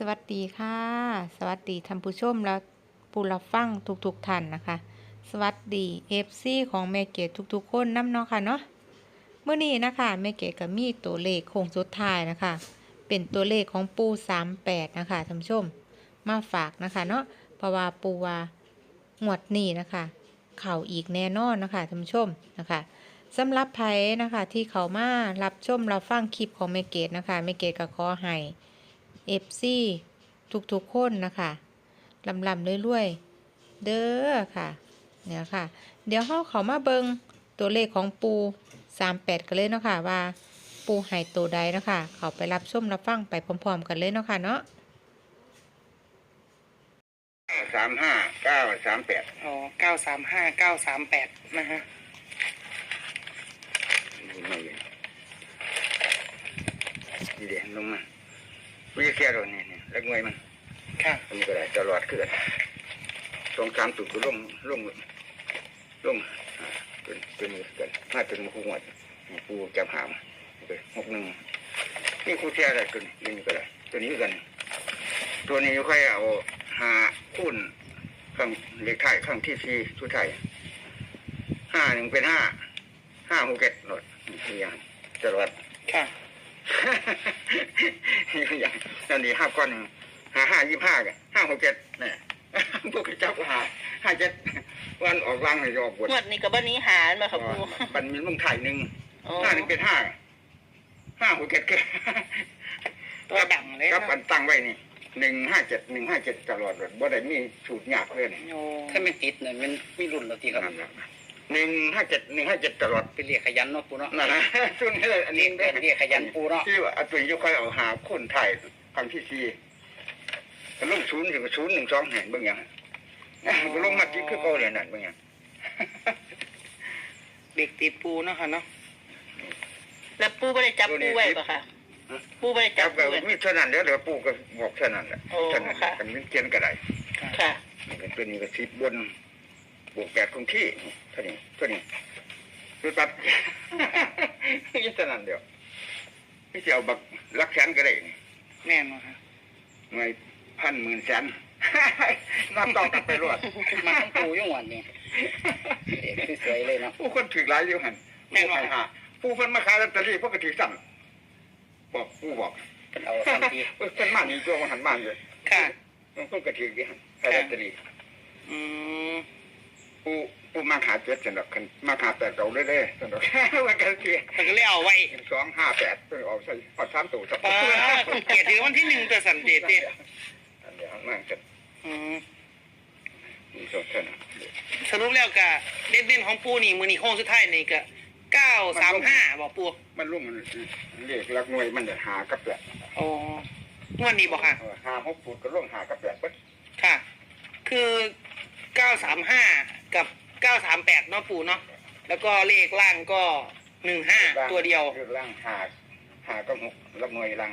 สวัสดีค่ะ สวัสดีท่านผู้ชมและผู้รับฟังทุกๆท่านนะคะ สวัสดีเอฟซีของแม่เกดทุกๆ คนน้ำเนาะค่ะเนาะเมื่อนี้นะคะแม่เกดก็มีตัวเลขโค้งสุดท้ายนะคะ เป็นตัวเลขของปู38นะคะท่านผู้ชมมาฝากนะคะเนาะเพราะว่าปูว่างวดนี้นะคะเข่าอีกแน่นอนนะคะท่านผู้ชมนะคะสำหรับไผนะคะที่เขามารับชมรับฟังคลิปของแม่เกดนะคะแม่เกดก็ขอให้ เอฟซีทุกๆคนนะคะลำลำเรื่อยๆ เด้อค่ะเนี่ยค่ะ เดี๋ยวเขาเขามาเบิงตัวเลขของปู 38 กันเลยเนาะค่ะว่า ปูใหายตัวใดเนาะค่ะเขาไปรับชมรับฟังไปพร้อม ๆ กันเลยเนาะค่ะเนาะสามห้าเก้าสามแปดอ๋อเก้าสามห้าเก้าสามแปดนะฮะนี่ไม่เลยนี่เดี๋ยวลงมา วิทยาเราเนี่ยเนี่ยแล้วงวยมันค่ะอันนี้ก็ได้ตลอดขึ้นสองสามตุกก็ลงลงลงอ่าเป็นเป็นกันมาเป็นมาคู่งวดนี่กูจับหามไปหกหนึ่งนี่ครูเทียอะไรตัวนี้นี่ก็ได้ตัวนี้กัน ตัวนี้ค่อยเอาหาคูณข้างเลขท้ายข้างที่สี่สุดท้ายห้าหนึ่งเป็นห้าห้าหกเจ็ดหนดนี่อย่างตลอดค่ะ อย่างนั่นดีห้าก้อนหนึ่งห้าห้ายี่ห้ากันห้าหกเจ็ดเนี่ยพวกเจ้าก็หาห้าเจ็ดวันออกรังให้ออกบวชงวดนี้กับบันนี้หารมาครับปูมันมีมึงถ่ายหนึ่งอ๋อห้าหนึ่งเป็นห้าห้าหกเจ็ดแค่ตัวดังเลยครับนะอันตั้งไว้นี่หนึ่งห้าเจ็ดหนึ่งห้าเจ็ดตลอดเลยบ่ได้มีสูตรหยาบเลยนี่โอ้ถ้าไม่ติดเนี่ยมันมีรุ่นเราทีครับนั่นแหละหนึ่งห้าเจ็ดหนึ่งห้าเจ็ดตลอดเป็นเรียกขยันเนาะปูเนาะนั่นนะช่วงนี้เลยอันเรีนี้ยกเรียกขยันปูเนาะที่ว่าอันตัวยุคค่อยเอาหาคนไทยครั้งที่สี่ก็ลงศูนย์ถึงศูนย์หนึ่งสองเห็นเบางอย่างก็ลงมาที่คือเก่าเลยนั่นเบางอย่างเด็กติดปูเนาะค่ะเนาะแล้วปูไม่ได้จับปูไว้ปะค่ะปูไม่ได้จัจับบก็ปูไว้มีเท่านั้นเดี๋ยวเหลือปู่ก็บอกเท่านั้นแหละโอ้เท่านั้นค่ะกันมีเกียนก็ได้ค่ะนี่เป็นตัวนี้ก็สิบบน บวกแปดคงที่เท่านี้เท่านี้คือตัดยี่เท่านั้นเดียวที่จะเอาบักลักแสนก็ได้นี่แน่นอนค่ะหน่วยพันหมื่นแสนนับต้องกลับไปรวดมาทั้งปูอยุ่งวันนี่เด็กสวยๆเลยเนาะผู้คนถือหลายอยู่หันผู้ขายหาผู้คนมาขายลอตเตอรี่พวกก็ถือซ้ำบอกผู้บอกเป็นเอาสันทีเอ้ยเป็นมานี่ตัวมันหันมาเลยค่ะมันก็กระถือดีหันขายลอตเตอรี่อืม ผู้ผู้มาหาเจ็ดสำหรับคันมาหาแปดเราเรื่อยๆสำหรับว่ากันเสียมันก็เลยเอาไว้สองห้าแปดเพิ่งออกใส่พอสามตัวสักป้าเกียรติวันที่หนึ่งแต่สันเดชเนี่ยอันเดียวมากจะอืมมีสดเท่านั้นสรุปแล้วก็เด่นเด่นๆของปูนี่มือนี่โค้งสุดท้ายนี่ก็เก้าสามห้าบอกปูมันลุ่มมันเรียกลักหน่วยมันเดือหากับแปดโอ้งวดนี้บอกค่ะเออหาหกฟุตก็ล่วงหากับแปดเบิดค่ะ คือ935กั บ938เนาะปู่เนาะแล้วก็เลขล่างก็15ตัวเดียวคือล่างหาหาก็หกลักหน่วยล่าง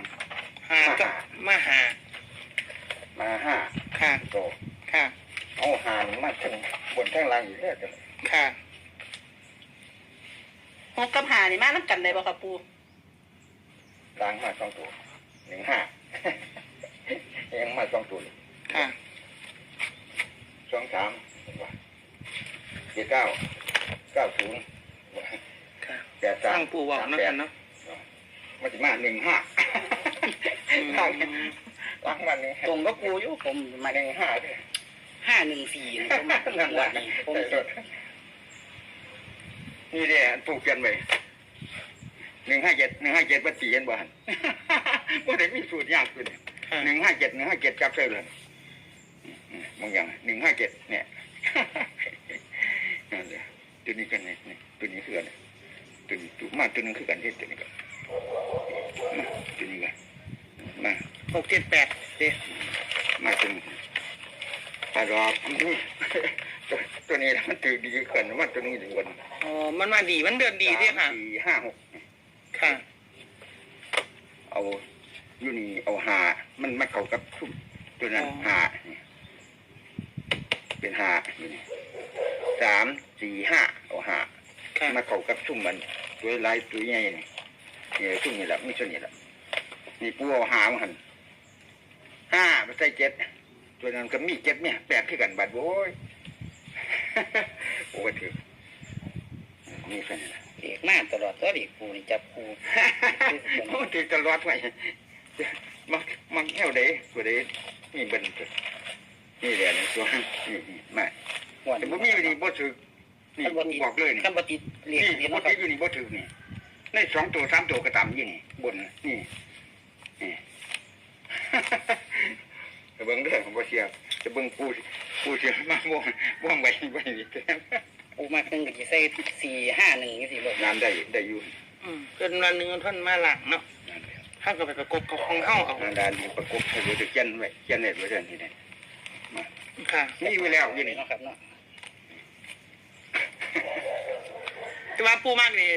หาก็มาหามาห้าค่ะโตค่ะเอาหานมาถึงบนแท่งล่างอยู่แล้วกันค่ะหกกับหานี่มาน้ำกันได้บ่ครับปู่ล่างมาสองตัวหนึ่งห้า ยังมาสองตัวค่ะ สองสาม เจ็ดเก้าเก้าศูนย์ค่ะแปดสาตั้มงปู่บอกน้ำกันเนาะมันจะมาหนึ่งห้าอืมล่างล่างมันหนึ่งตรงก็ปูอยู่ผมมามาหนึ่งห้าด้วยห้าหนึ่งสี่นะผมนั่นแหวัละนนี้ผมนี่เนี่ยปลูกเปลี่ยนไปหนึ่งห้าเจ็ดหนึ่งห้าเจ็ดปัจจีนบ้านว่าได้มีสูตรยากขึ้นค่ะหนึ่งห้าเจ็ดหนึ่งห้าเจ็ดจับใส่เลยบางอย่างหนึ่งห้าเจ็ดเนี่ย นั่นแหละตัวนี้กันเนี่ยนี่ตัวนี้คือกันตัวนี้ตัวมาตัวนึงคือกันที่ตัวนี้กันมาตัวนี้กันมาหกเจ็ดแปดเด้มาตัวนี้ตลอดตัวตัวนี้มันตื่นดีขึ้นว่าตัวนี้ดีกว่าอ๋อมันมาดีมันเดินดีเด้ค่ะสามสี่ห้าหกค่ะ เอาอยู่นี่เอาหามันมาเข้ากับซุ่มตัวนั้นอ๋อหานี่เป็นหาอยู่นี่ สามสี่ห้าเอาหาค่ะมาเข้ากับซุ่มมันตัวลายตัวใหญ่นี่นี่ซุ่มนี่แหละไม่ใช่นี่แหละนี่ปูเอาหามาหันห้าไปใส่เจ็ดตัวนั้นก็มีเจ็ดเนี่ยแปดขึ้นกันบัดโว้ยโอ้ถือนี่แค่นั้นเด็กมาตลอดตัวเด็กปูนี่จับปูโอ้ถือตลอดไว้มักมักแค่วเด้ตัวเด้นี่เบิ้ลตัวนี่แหละนี่ตัวนี่นี่มา หวนแต่บ่มีอยู่นี่บ่ถือนี่ขั้นกูบ่ติดบอกเลยนี่ขั้นบ่ติดเรียกนี่นี่บ่เนาะครับถืออยู่นี่บ่ถือนี่ในสองตัวสามตัวก็ตามอยู่นี่บนนี่นี่จะเบิ่งเด้อบ่เสียจะเบิ่งปูปูเสียมาบ่บ่ไว้ไว้นี่แกปูมาครึ่งก็สิใส่สี่ห้าหนึ่งจังซี่บ่งานได้ได้อยู่อืมเป็นวันหนึ่งท่านมาหลังเนาะนั่นแหละท่านก็ไปประกบกับของเฮาเอางานดานนี่ประกบให้ไว้เขียนไว้เขียนไว้ไว้เด้อนี่นะค่ะนี่ไว้แล้วอยู่นี่เนาะครับเนาะ แต่ว่าปูมากนี่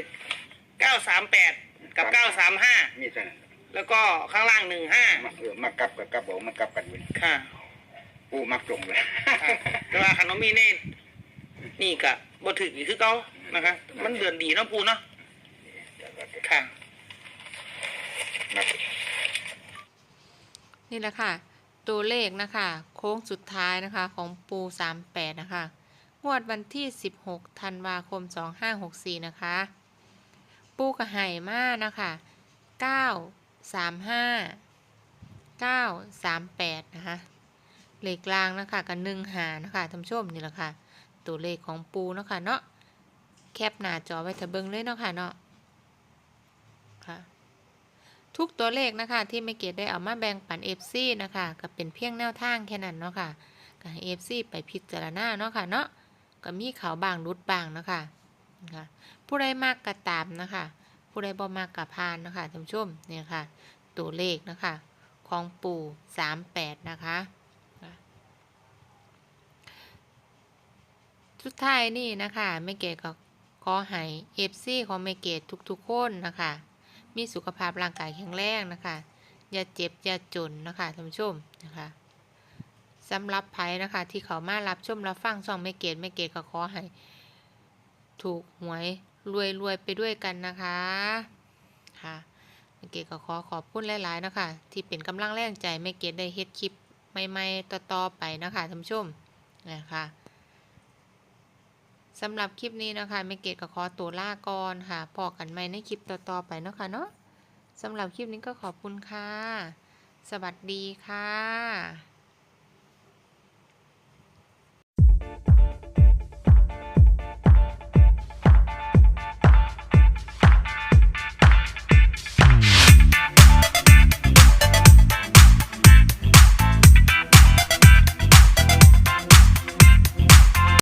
เก้าสามแปดกับเก้าสามห้ามีเท่านั้นแล้วก็ข้างล่างหนึ่งห้ามาเออมากลับกับกลับเอามากลับกันอยู่นี่ค่ะ ปูมักตรงเลยค่ะแต่ว่าขนมมีเน่นี่กะบ่ถึกอีกคือเก่านะคะ มันเดือนดีเนาะปูเนาะค่ะมักนี่แหละค่ะ ตัวเลขนะคะ โค้งสุดท้ายนะคะ ของปู 38 นะคะ งวดวันที่ 16 ธันวาคม 2564 นะคะ ปูกระไห่มานะคะ 935 938 นะคะ เลขกลางนะคะกับหนึ่งหานะคะท่านผู้ชมนี่แหละค่ะ ตัวเลขของปูนะคะเนาะ แคปหน้าจอไว้ถ้าเบิงเลยเนาะค่ะเนาะ ค่ะ ทุกตัวเลขนะคะที่ไม่เกตได้เอามาแบ่งปัน FC นะคะ ก็เป็นเพียงแนวทางแค่นั้นเนาะค่ะก็ให้ FC ไปพิจารณาเนาะค่ะเนาะ ก็มีเขาบางรุดบางนะคะนะคะผู้ใดมากกระตามนะคะ ผู้ใดบ่มากกระพานนะคะท่านผู้ชมเนี่ยค่ะ ตัวเลขนะคะ ของปู่38นะคะคะสุดท้ายนี่นะคะไม่เกตก็ขอให้ FC ของไม่เกตทุกๆคนนะคะ มีสุขภาพร่างกายแข็งแรงนะคะ อย่าเจ็บอย่าจนนะคะท่านผู้ชมนะคะ สำหรับไพ่นะคะ ที่เขามารับชมรับฟังช่องไม่เกตไม่เกตก็ขอให้ ถูกหวยรวยรวยไปด้วยกันนะคะค่ะไม่เกตก็ขอขอบคุณหลายๆนะคะ ที่เป็นกำลังแรงใจไม่เกตได้เฮ็ดคลิปใหม่ๆต่อๆไปนะคะท่านผู้ชมนะคะสำหรับคลิปนี้นะคะไม่เกตก็ขอตัวลาก่อนค่ะพอกันใหม่ในคลิปต่อๆไปนะคะเนาะสำหรับคลิปนี้ก็ขอบคุณค่ะ สวัสดีค่ะ